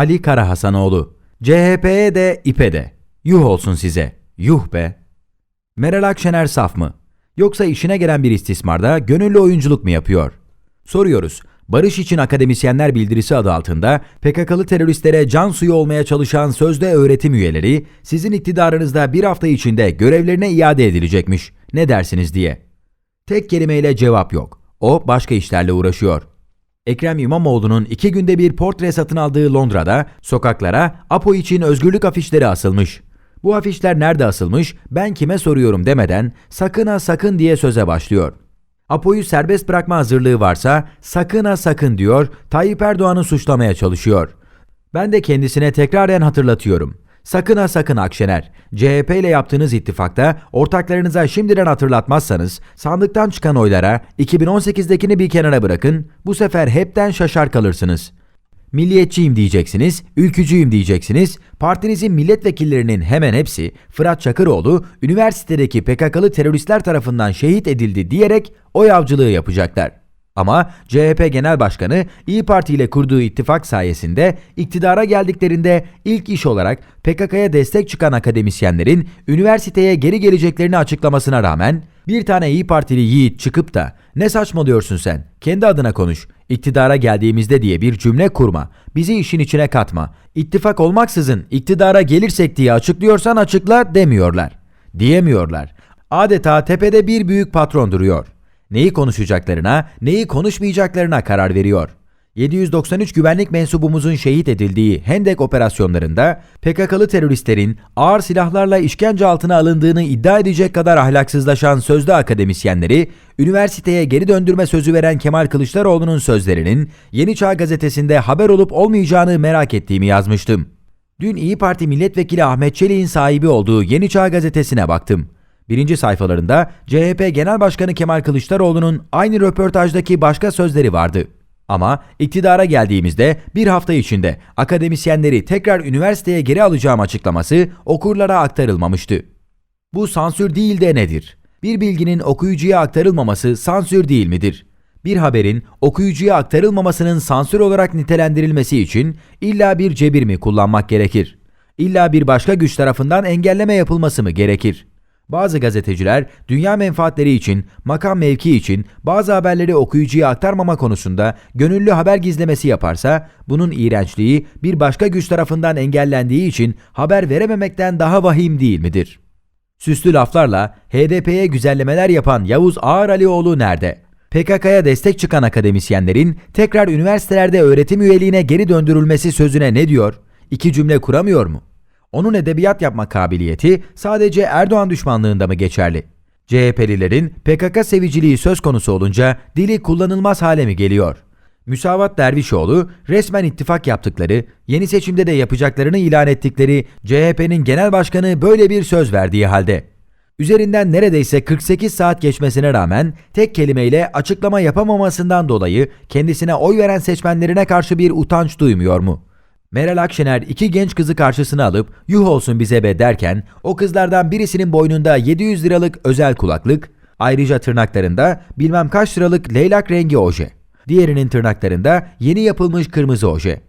Ali Karahasanoğlu. CHP'ye de İP'e de. Yuh olsun size. Yuh be. Meral Akşener saf mı? Yoksa işine gelen bir istismarda gönüllü oyunculuk mu yapıyor? Soruyoruz. Barış için Akademisyenler Bildirisi adı altında PKK'lı teröristlere can suyu olmaya çalışan sözde öğretim üyeleri sizin iktidarınızda bir hafta içinde görevlerine iade edilecekmiş. Ne dersiniz diye. Tek kelimeyle cevap yok. O başka işlerle uğraşıyor. Ekrem İmamoğlu'nun iki günde bir portre satın aldığı Londra'da sokaklara APO için özgürlük afişleri asılmış. Bu afişler nerede asılmış ben kime soruyorum demeden sakın ha sakın diye söze başlıyor. Apo'yu serbest bırakma hazırlığı varsa sakın ha sakın diyor Tayyip Erdoğan'ı suçlamaya çalışıyor. Ben de kendisine tekraren hatırlatıyorum. Sakın ha sakın Akşener. CHP ile yaptığınız ittifakta ortaklarınıza şimdiden hatırlatmazsanız sandıktan çıkan oylara 2018'dekini bir kenara bırakın bu sefer hepten şaşar kalırsınız. Milliyetçiyim diyeceksiniz, ülkücüyüm diyeceksiniz. Partinizin milletvekillerinin hemen hepsi Fırat Çakıroğlu üniversitedeki PKK'lı teröristler tarafından şehit edildi diyerek oy avcılığı yapacaklar. Ama CHP Genel Başkanı İyi Parti ile kurduğu ittifak sayesinde iktidara geldiklerinde ilk iş olarak PKK'ya destek çıkan akademisyenlerin üniversiteye geri geleceklerini açıklamasına rağmen bir tane İyi Partili yiğit çıkıp da ne saçmalıyorsun sen? Kendi adına konuş. İktidara geldiğimizde diye bir cümle kurma. Bizi işin içine katma. İttifak olmaksızın iktidara gelirsek diye açıklıyorsan açıkla demiyorlar. Diyemiyorlar. Adeta tepede bir büyük patron duruyor. Neyi konuşacaklarına, neyi konuşmayacaklarına karar veriyor. 793 güvenlik mensubumuzun şehit edildiği Hendek operasyonlarında PKK'lı teröristlerin ağır silahlarla işkence altına alındığını iddia edecek kadar ahlaksızlaşan sözde akademisyenleri üniversiteye geri döndürme sözü veren Kemal Kılıçdaroğlu'nun sözlerinin Yeni Çağ gazetesinde haber olup olmayacağını merak ettiğimi yazmıştım. Dün İyi Parti milletvekili Ahmet Çelik'in sahibi olduğu Yeni Çağ gazetesine baktım. Birinci sayfalarında CHP Genel Başkanı Kemal Kılıçdaroğlu'nun aynı röportajdaki başka sözleri vardı. Ama iktidara geldiğimizde bir hafta içinde akademisyenleri tekrar üniversiteye geri alacağım açıklaması okurlara aktarılmamıştı. Bu sansür değil de nedir? Bir bilginin okuyucuya aktarılmaması sansür değil midir? Bir haberin okuyucuya aktarılmamasının sansür olarak nitelendirilmesi için illa bir cebir mi kullanmak gerekir? İlla bir başka güç tarafından engelleme yapılması mı gerekir? Bazı gazeteciler dünya menfaatleri için, makam mevki için bazı haberleri okuyucuya aktarmama konusunda gönüllü haber gizlemesi yaparsa bunun iğrençliği bir başka güç tarafından engellendiği için haber verememekten daha vahim değil midir? Süslü laflarla HDP'ye güzellemeler yapan Yavuz Ağaralioğlu nerede? PKK'ya destek çıkan akademisyenlerin tekrar üniversitelerde öğretim üyeliğine geri döndürülmesi sözüne ne diyor? İki cümle kuramıyor mu? Onun edebiyat yapma kabiliyeti sadece Erdoğan düşmanlığında mı geçerli? CHP'lilerin PKK seviciliği söz konusu olunca dili kullanılmaz hale mi geliyor? Müsavat Dervişoğlu resmen ittifak yaptıkları, yeni seçimde de yapacaklarını ilan ettikleri CHP'nin genel başkanı böyle bir söz verdiği halde. Üzerinden neredeyse 48 saat geçmesine rağmen tek kelimeyle açıklama yapamamasından dolayı kendisine oy veren seçmenlerine karşı bir utanç duymuyor mu? Meral Akşener iki genç kızı karşısına alıp yuh olsun bize be derken o kızlardan birisinin boynunda 700 liralık özel kulaklık, ayrıca tırnaklarında bilmem kaç liralık leylak rengi oje. Diğerinin tırnaklarında yeni yapılmış kırmızı oje.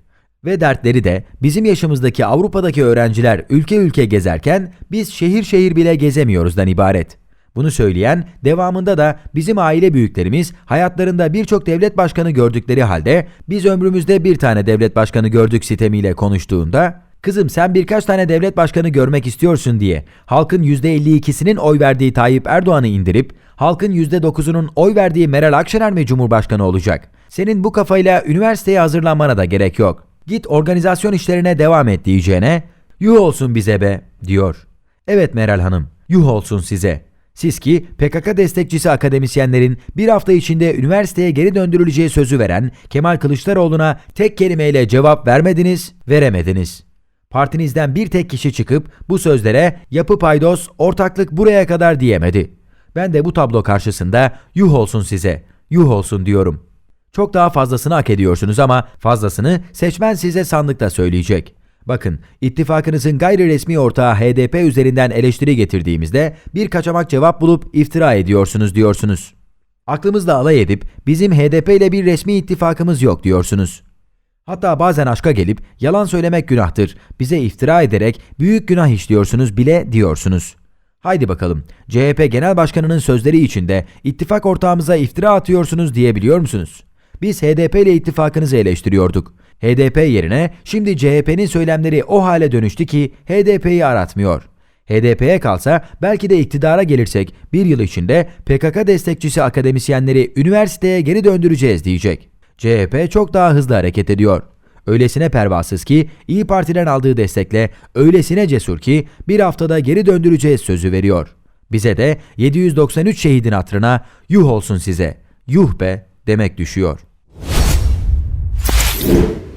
Ve dertleri de bizim yaşımızdaki Avrupa'daki öğrenciler ülke ülke gezerken biz şehir şehir bile gezemiyoruzdan ibaret. Bunu söyleyen devamında da bizim aile büyüklerimiz hayatlarında birçok devlet başkanı gördükleri halde biz ömrümüzde bir tane devlet başkanı gördük sitemiyle konuştuğunda Kızım sen birkaç tane devlet başkanı görmek istiyorsun diye halkın %52'sinin oy verdiği Tayyip Erdoğan'ı indirip halkın %9'unun oy verdiği Meral Akşener mi Cumhurbaşkanı olacak? Senin bu kafayla üniversiteye hazırlanmana da gerek yok. Git organizasyon işlerine devam et diyeceğine yuh olsun bize be diyor. Evet Meral Hanım yuh olsun size. Siz ki PKK destekçisi akademisyenlerin bir hafta içinde üniversiteye geri döndürüleceği sözü veren Kemal Kılıçdaroğlu'na tek kelimeyle cevap vermediniz, veremediniz. Partinizden bir tek kişi çıkıp bu sözlere yapı paydos, ortaklık buraya kadar diyemedi. Ben de bu tablo karşısında yuh olsun size, yuh olsun diyorum. Çok daha fazlasını hak ediyorsunuz ama fazlasını seçmen size sandıkta söyleyecek. Bakın, ittifakınızın gayri resmi ortağı HDP üzerinden eleştiri getirdiğimizde bir kaçamak cevap bulup iftira ediyorsunuz diyorsunuz. Aklımızla alay edip bizim HDP ile bir resmi ittifakımız yok diyorsunuz. Hatta bazen aşka gelip yalan söylemek günahtır. Bize iftira ederek büyük günah işliyorsunuz bile diyorsunuz. Haydi bakalım. CHP Genel Başkanı'nın sözleri içinde ittifak ortağımıza iftira atıyorsunuz diyebiliyor musunuz? Biz HDP ile ittifakınızı eleştiriyorduk. HDP yerine şimdi CHP'nin söylemleri o hale dönüştü ki HDP'yi aratmıyor. HDP'ye kalsa belki de iktidara gelirsek bir yıl içinde PKK destekçisi akademisyenleri üniversiteye geri döndüreceğiz diyecek. CHP çok daha hızlı hareket ediyor. Öylesine pervasız ki İyi Parti'den aldığı destekle öylesine cesur ki bir haftada geri döndüreceğiz sözü veriyor. Bize de 793 şehidin hatırına yuh olsun size, yuh be demek düşüyor. Thank you.